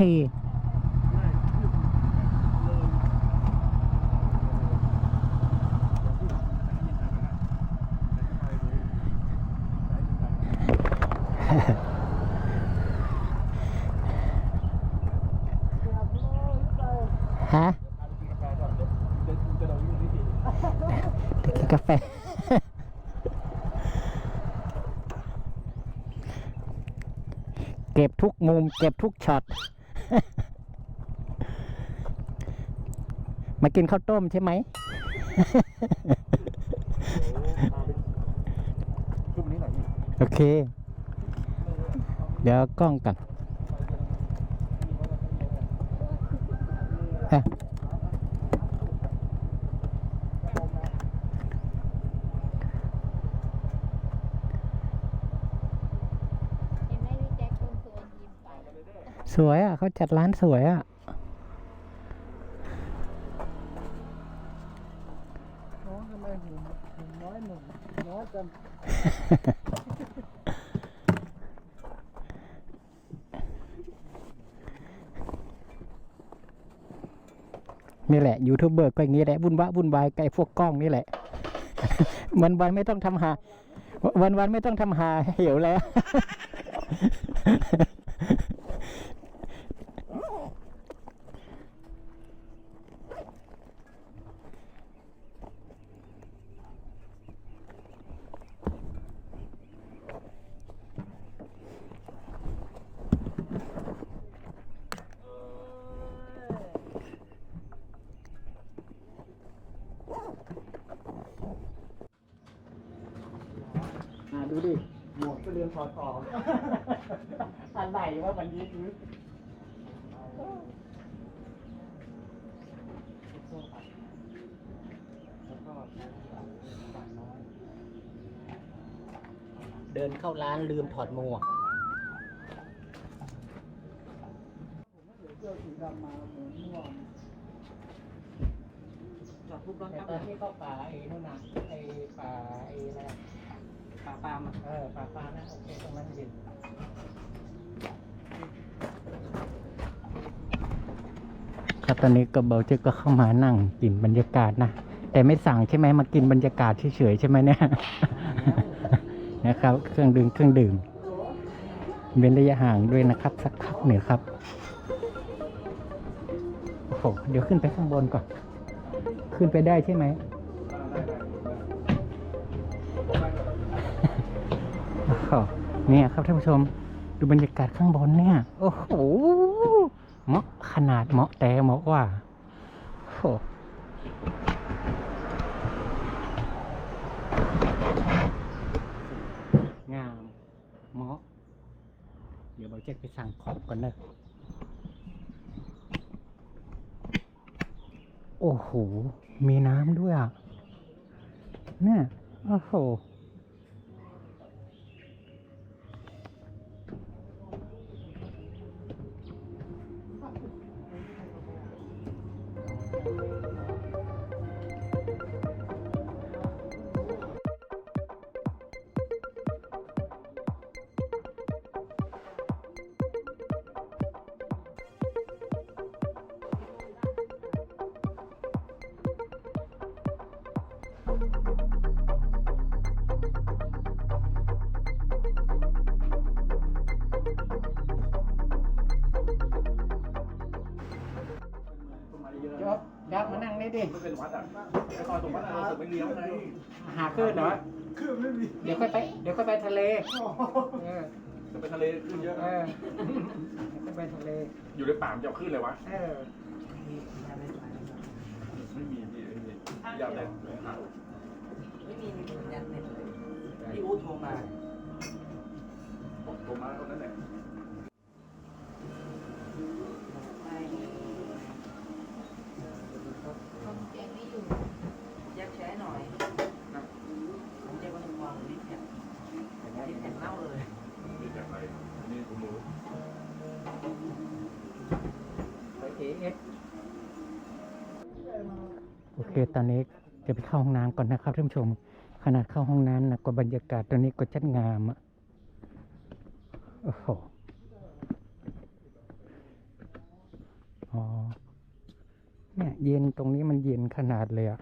ฮะไปกินกาแฟเก็บทุกมุม เก็บทุกช็อต มากินข้าวต้มใช่ไหมชุบนี้หน่อยพี่โอเค เดี๋ยวกล้องกันฮะเห็นไหมพี่แจ็คคนสวยยิ้มไปสวยอะเขาจัดร้านสวยอะ น้องทำไมหุ่นหุ่นน้อยหนุ่ม กันนี่แหละยูทูบเบอร์ก็อย่างนี้แหละวุ่นวะวุ่นวายไก่พวกกล้องนี่แหละวันวันไม่ต้องทำหา วันวันไม่ต้องทำหาเหี่ยวแล้ว อ่า ดูดิหมวกก็เรือนถอดออกอะไรว่าวันนี้คือเดินเข้าร้านลืมถอดหมวกเสื้อสีดำมาเหมือนม่วงจอดปุ๊บร้อนครับตอนที่เข้าป่าไอ้นู่นน่ะไอ้ป่าไอ้อะไรอะ ป่าปาล์มอะเออป่าปาล์มนะโอเคตรงนั้นเย็นครับตอนนี้ก็เบลเจก็เข้ามานั่งกินบรรยากาศนะ แต่ไม่สั่งใช่ไหมมากินบรรยากาศเฉยๆใช่ไหมเนี่ย นะครับ เครื่องดื่มเครื่องดื่มเว้นระยะห่างด้วยนะครับ สักพักหนึ่งครับโอ้โหเดี๋ยวขึ้นไปข้างบนก่อน ขึ้นไปได้ใช่ไหมโอ้ โหเนี่ยครับท่านผู้ชมดูบรรยากาศข้างบนเนี่ย โอ้โหเหมาะขนาดเหมาะแต่เหมาะว่าโอ้โหงามเหมาะเดี๋ยวเราจะไปสั่งของก่อนเนอะโอ้โห มีน้ำด้วยอะเนี่ยโอ้โห ยับมานั่งนี่ดิไม่เป็นวัดอะไอ้ซอยตรงวัดเราไม่เลี้ยวไงหาขึ้นเหรอคือไม่มีเดี๋ยวค่อยไป เดี๋ยวค่อยไปทะเลเออจะไปทะเลขึ้นเยอะเออเดี๋ยวค่อยไปทะเล อยู่ในป่ามนจะเอาขึ้นเลยวะเออไม่มีพี่ไม่มียาวเลยไม่มีมีสัญญาณเน็ตเลยพี่อู๊ดโทรมาผมโทรมาตอนนั้นแหละ โอเคตอนนี้จะไปเข้าห้องน้ำก่อนนะครับท่านผู้ชม ขนาดเข้าห้องน้ำนะก็บรรยากาศตอนนี้ก็จัดงามอะโอ้โหอ๋อเนี่ยเย็นตรงนี้มันเย็นขนาดเลยอะ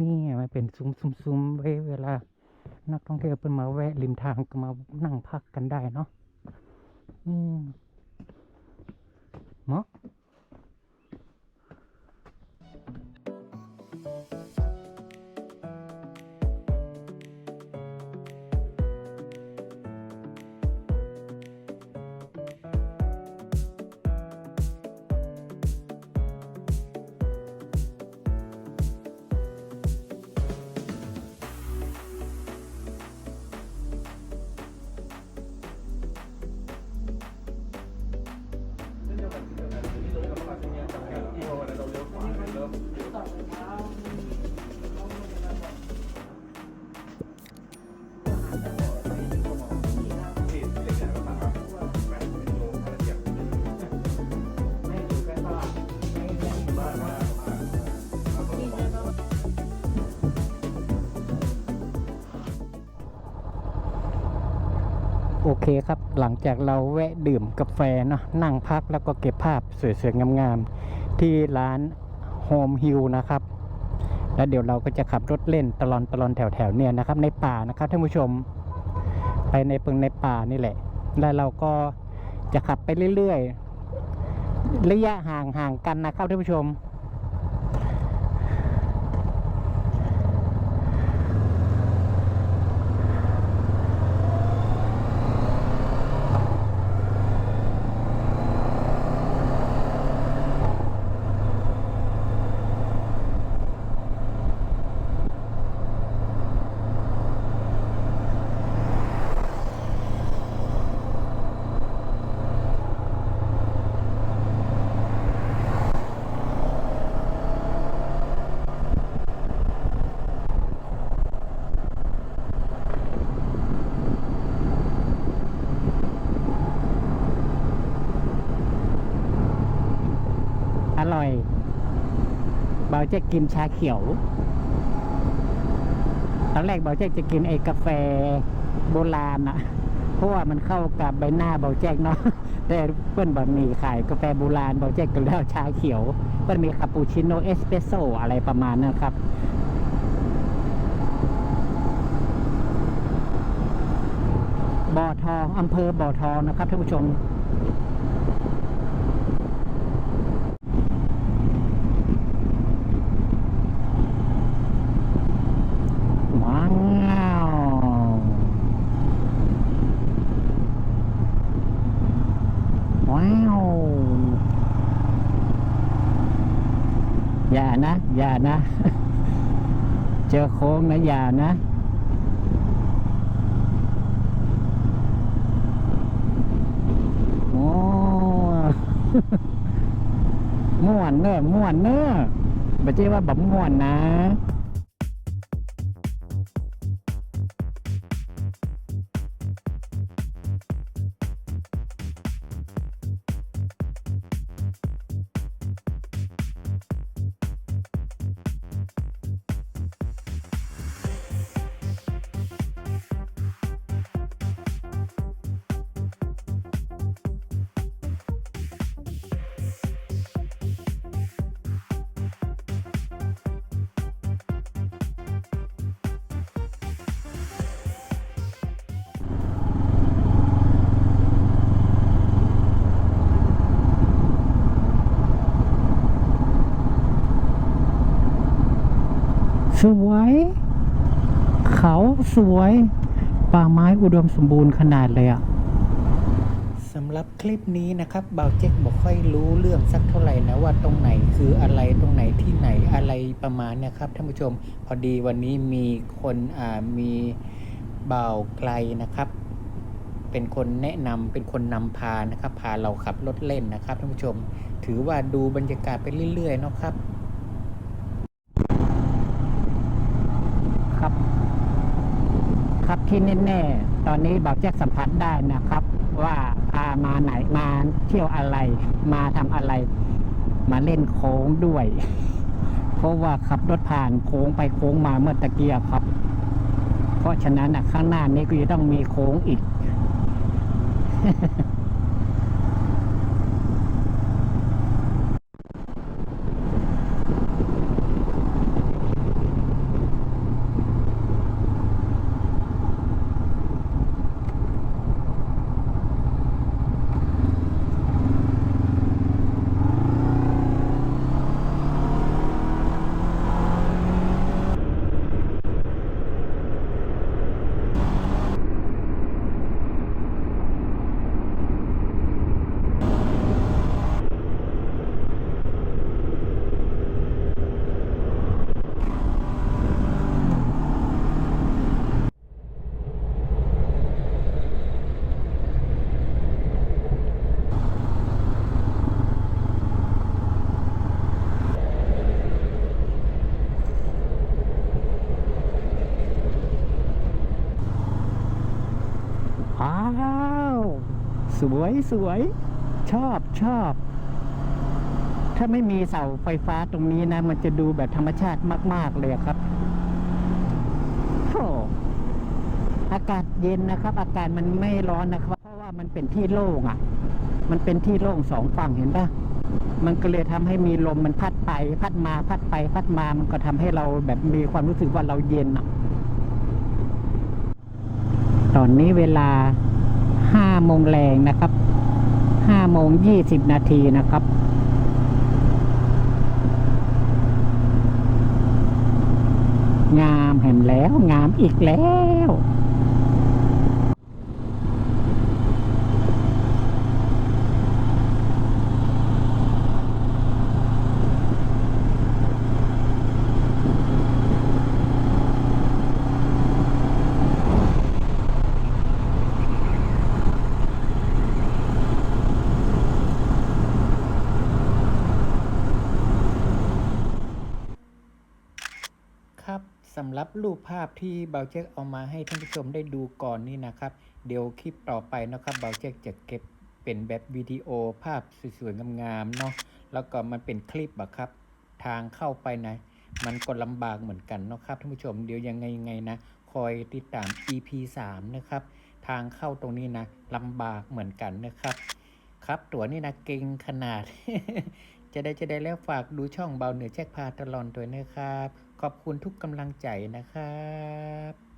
นี่มันเป็นซุ้มซุ้มซุ้มไว้เวลา นักท่องเที่ยวเป็นมาแวะริมทางก็มานั่งพักกันได้เนาะอืมเหมาะ โอเคครับ หลังจากเราแวะดื่มกาแฟเนาะนั่งพักแล้วก็เก็บภาพสวยๆงามๆที่ร้าน โฮมฮิลนะครับ แล้วเดี๋ยวเราก็จะขับรถเล่นตลอนตลอนแถวๆเนี่ยนะครับ ในป่านะครับท่านผู้ชม ไปในปึงในป่านี่แหละ แล้วเราก็จะขับไปเรื่อยๆ ระยะห่างห่างกันนะครับท่านผู้ชม อ ร่อย เบาเจ๊กกินชาเขียว ตอนแรกเบาเจ๊กจะกินไอ้กาแฟโบราณอะเพราะว่ามันเข้ากับใบหน้าเบาแจ๊กเนาะ แต่เพื่อนบอกมีขายกาแฟโบราณเบาแจ๊กก็แล้วชาเขียว เพื่อนมีคาปูชิโน่เอสเปรสโซอะไรประมาณนั้นครับบ่อทองอำเภอบ่อทองนะครับท่านผู้ชม ว้าวว้าวอย่า นะอย่านะ เจอโค้งนะอย่านะโอ้ม่วนเนอะม่วนเนอะไม่ใช่ว่าแบบม่วนนะ สวย เขาสวยป่าไม้อุดมสมบูรณ์ขนาดเลยอะสำหรับคลิปนี้นะครับเบาเจ๊กบอกค่อยรู้เรื่องสักเท่าไหร่นะว่าตรงไหนคืออะไรตรงไหนที่ไหนอะไรประมาณเนี่ยครับท่านผู้ชมพอดีวันนี้มีคนอ่ามีบ่าวไกลนะครับ เป็นคนแนะนำเป็นคนนำพานะครับ พาเราขับรถเล่นนะครับท่านผู้ชม ถือว่าดูบรรยากาศไปเรื่อยๆเนาะครับ ครับ ที่แน่ๆ ตอนนี้บอกแจ็คสัมผัสได้นะครับ ว่าพามาไหนมาเที่ยวอะไร มาทำอะไร มาเล่นโค้งด้วย เพราะว่าขับรถผ่านโค้งไปโค้งมาเมื่อตะเกียครับ เพราะฉะนั้นนะข้างหน้านี้ก็จะต้องมีโค้งอีก วยสวยชอบชอบ ถ้าไม่มีเสาไฟฟ้าตรงนี้นะ มันจะดูแบบธรรมชาติมาก ๆ เลยครับโธ่อากาศเย็นนะครับ อากาศมันไม่ร้อนนะครับ เพราะว่ามันเป็นที่โล่งอะ มันเป็นที่โล่งสองฝั่งเห็นปะมันก็เลยทำให้มีลมมันพัดไป พัดมาพัดไป พัดมามันก็ทำให้เราแบบมีความรู้สึกว่าเราเย็นอะ ตอนนี้เวลา ห้าโมงแรงนะครับห้าโมงยี่สิบนาทีนะครับงามเห็นแล้ว งามอีกแล้ว ครับสำหรับรูปภาพที่เบาเจ๊กเอามาให้ท่านผู้ชมได้ดูก่อนนี่นะครับ เดี๋ยวคลิปต่อไปนะครับเบาเจ๊กจะเก็บเป็นแบบวิดีโอภาพสวยๆงามๆเนาะแล้วก็มันเป็นคลิปอะครับ ทางเข้าไปนะมันก็ลำบากเหมือนกันเนาะครับท่านผู้ชมเดี๋ยวยังไงยังไงนะคอยติดตาม EP 3 นะครับ ทางเข้าตรงนี้นะลำบากเหมือนกันนะครับ ครับตัวนี้นะเก่งขนาด จะได้จะได้แล้วฝากดูช่องเบาเหนือแจ็คพาตลอดด้วยนะครับ ขอบคุณทุกกำลังใจนะครับ